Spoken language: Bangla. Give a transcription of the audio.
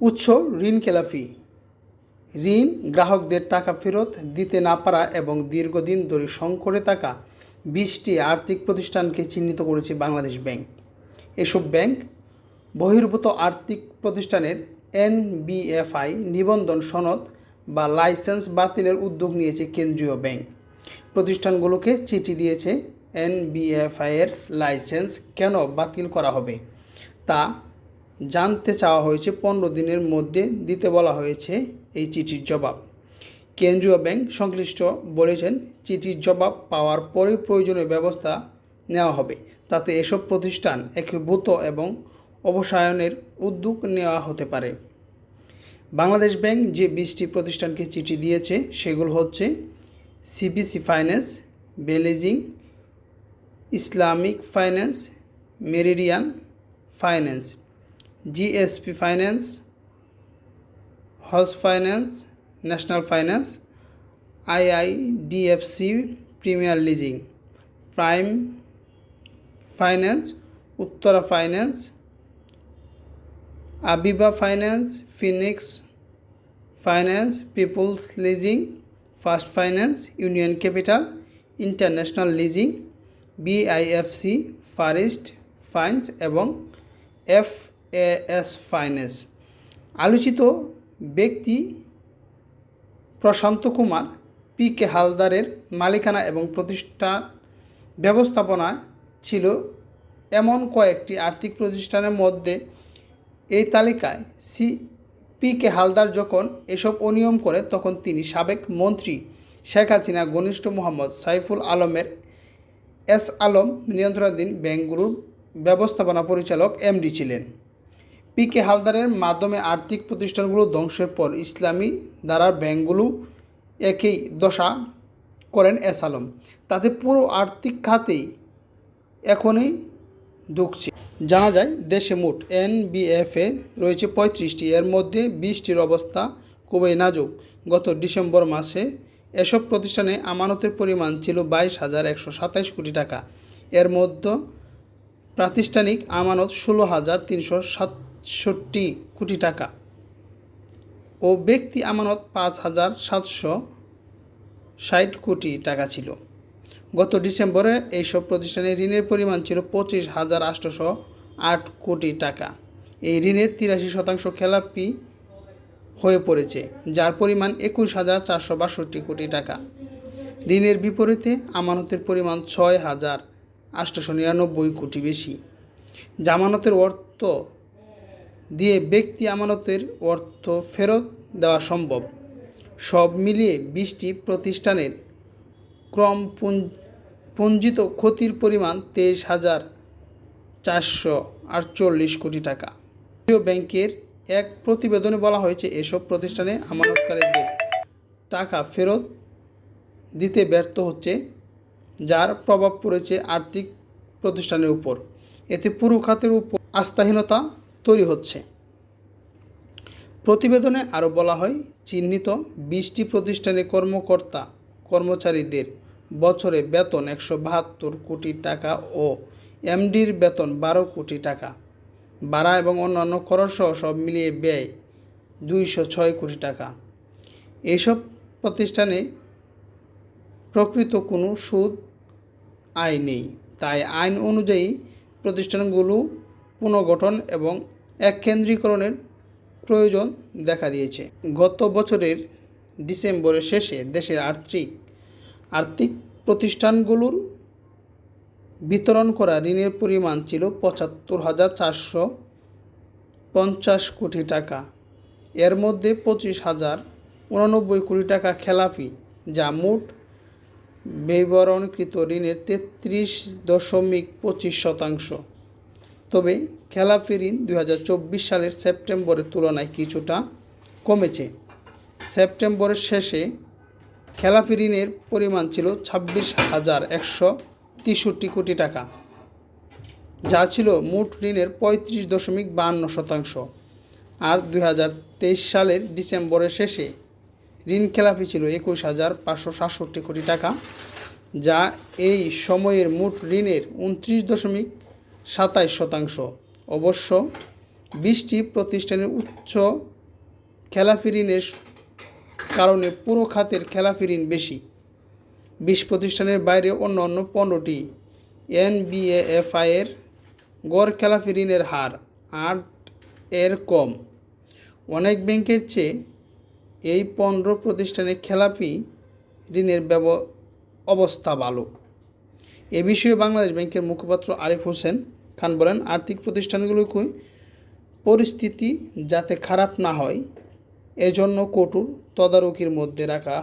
উৎস ঋণ খেলাপি ঋণ গ্রাহকদের টাকা ফেরত দিতে না পারা এবং দীর্ঘদিন ধরে সংকটে থাকা বিশটি আর্থিক প্রতিষ্ঠানকে চিহ্নিত করেছে বাংলাদেশ ব্যাংক। এসব ব্যাংক বহির্ভূত আর্থিক প্রতিষ্ঠানের এনবিএফআই নিবন্ধন সনদ বা লাইসেন্স বাতিলের উদ্যোগ নিয়েছে কেন্দ্রীয় ব্যাংক। প্রতিষ্ঠানগুলোকে চিঠি দিয়েছে এনবিএফআই এর লাইসেন্স কেন বাতিল করা হবে? তা জানতে চাওয়া হয়েছে, পনেরো দিনের মধ্যে দিতে বলা হয়েছে এই চিঠির জবাব। কেন্দ্রীয় ব্যাংক সংশ্লিষ্ট বলেছেন, চিঠির জবাব পাওয়ার পরে প্রয়োজনীয় ব্যবস্থা নেওয়া হবে। তাতে এসব প্রতিষ্ঠান একীভূত এবং অবসায়নের উদ্যোগ নেওয়া হতে পারে। বাংলাদেশ ব্যাংক যে বিশটি প্রতিষ্ঠানকে চিঠি দিয়েছে, সেগুলো হচ্ছে CBC finance, বেলেজিং, Islamic finance, Meridian finance. GSP finance হজ finance national finance IIDFC premier leasing prime finance Uttara finance Aviva finance Phoenix finance peoples leasing first finance union capital international leasing BIFC far east finance এবং এফ এস ফাইন্যান্স। আলোচিত ব্যক্তি প্রশান্ত কুমার, পি কে হালদারের মালিকানা এবং প্রতিষ্ঠা ব্যবস্থাপনা ছিল এমন কয়েকটি আর্থিক প্রতিষ্ঠানের মধ্যে এই তালিকায় সি, পি কে হালদার যখন এসব অনিয়ম করে তখন তিনি সাবেক মন্ত্রী শেখ হাসিনা, ঘনিষ্ঠ মোহাম্মদ সাইফুল আলমের এস আলম নিয়ন্ত্রণাধীন ব্যাংকগুলোর ব্যবস্থাপনা পরিচালক, এমডি ছিলেন। পি কে হালদারের মাধ্যমে আর্থিক প্রতিষ্ঠানগুলো ধ্বংসের পর ইসলামী ধারার ব্যাংকগুলো একেই দশা করেন এস আলম। তাতে পুরো আর্থিক খাতেই এখনই ঢুকছে জানা যায়, দেশে মোট এনবিএফএ রয়েছে পঁয়ত্রিশটি। এর মধ্যে বিশটির অবস্থা খুবই নাজুক। গত ডিসেম্বর মাসে এসব প্রতিষ্ঠানে আমানতের পরিমাণ ছিল বাইশ হাজার একশো সাতাইশ কোটি টাকা। এর মধ্যে প্রাতিষ্ঠানিক আমানত ষোলো হাজার তিনশো সাতষট্টি কোটি টাকা। ও ব্যক্তি আমানত পাঁচ হাজার সাতশো ষাট কোটি টাকা ছিল। গত ডিসেম্বরে এইসব প্রতিষ্ঠানে ঋণের পরিমাণ ছিল পঁচিশ হাজার আটশোশো আট কোটি টাকা। এই ঋণের তিরাশি শতাংশ খেলাপি হয়ে পড়েছে, যার পরিমাণ একুশ হাজার চারশো বাষট্টি কোটি টাকা। ঋণের বিপরীতে আমানতের পরিমাণ ছয় হাজার আটশোশো নিরানব্বই কোটি বেশি। জামানতের অর্থ দিয়ে ব্যক্তি আমানতের অর্থ ফেরত দেওয়া সম্ভব। সব মিলিয়ে বিশটি প্রতিষ্ঠানের ক্রম পুঞ্জ- পুঞ্জিত ক্ষতির পরিমাণ তেইশ হাজার চারশো আটচল্লিশ কোটি টাকা। কেন্দ্রীয় ব্যাংকের এক প্রতিবেদনে বলা হয়েছে, এসব প্রতিষ্ঠানে আমানতকারীদের টাকা ফেরত দিতে ব্যর্থ হচ্ছে, যার প্রভাব পড়েছে আর্থিক প্রতিষ্ঠানের উপর। এতে পুরো খাতের উপর আস্থাহীনতা তৈরি হচ্ছে। প্রতিবেদনে আরও বলা হয়, চিহ্নিত বিশটি প্রতিষ্ঠানের কর্মকর্তা কর্মচারীদের বছরে বেতন একশো বাহাত্তর কোটি টাকা ও এমডির বেতন বারো কোটি টাকা ভাড়া এবং অন্যান্য খরচসহ সব মিলিয়ে ব্যয় দুইশো ছয় কোটি টাকা। এইসব প্রতিষ্ঠানে প্রকৃত কোনো সুদ, আয় নেই। তাই আইন অনুযায়ী প্রতিষ্ঠানগুলো পুনর্গঠন এবং এককেন্দ্রীকরণের প্রয়োজন দেখা দিয়েছে। গত বছরের ডিসেম্বরের শেষে দেশের আর্থিক আর্থিক প্রতিষ্ঠানগুলোর বিতরণ করা ঋণের পরিমাণ ছিল পঁচাত্তর হাজার চারশো পঞ্চাশ কোটি টাকা। এর মধ্যে পঁচিশ হাজার উনানব্বই কোটি টাকা খেলাপি, যা মোট বিবরণকৃত ঋণের তেত্রিশ দশমিক পঁচিশ শতাংশ। তবে খেলাপি ঋণ দু হাজার চব্বিশ সালের সেপ্টেম্বরের তুলনায় কিছুটা কমেছে। সেপ্টেম্বরের শেষে খেলাপি ঋণের পরিমাণ ছিল ছাব্বিশ হাজার একশো তেষট্টি কোটি টাকা, যা ছিল মোট ঋণের পঁয়ত্রিশ দশমিক বাহান্ন শতাংশ। আর দু হাজার তেইশ সালের ডিসেম্বরের শেষে ঋণ খেলাপি ছিল একুশ হাজার পাঁচশো সাতষট্টি কোটি টাকা, যা এই সময়ের মোট ঋণের উনত্রিশ দশমিক সাতাইশ শতাংশ। অবশ্য বিশটি প্রতিষ্ঠানের উচ্চ খেলাপি ঋণের কারণে পুরো খাতের খেলাপি ঋণ বেশি। বিশ প্রতিষ্ঠানের বাইরে অন্য অন্য পনেরোটি এর গড় খেলাপি ঋণের হার আট এর কম। অনেক ব্যাংকের চেয়ে এই পনেরো প্রতিষ্ঠানে খেলাপি ঋণের ব্যব, অবস্থা ভালো। এ বিষয়ে বাংলাদেশ ব্যাংকের মুখপাত্র আরিফ হোসেন খান বলেন আর্থিক প্রতিষ্ঠানগুলোকে পরিস্থিতি যাতে খারাপ না হয় এজন্য কঠোর তদারকির মধ্যে রাখা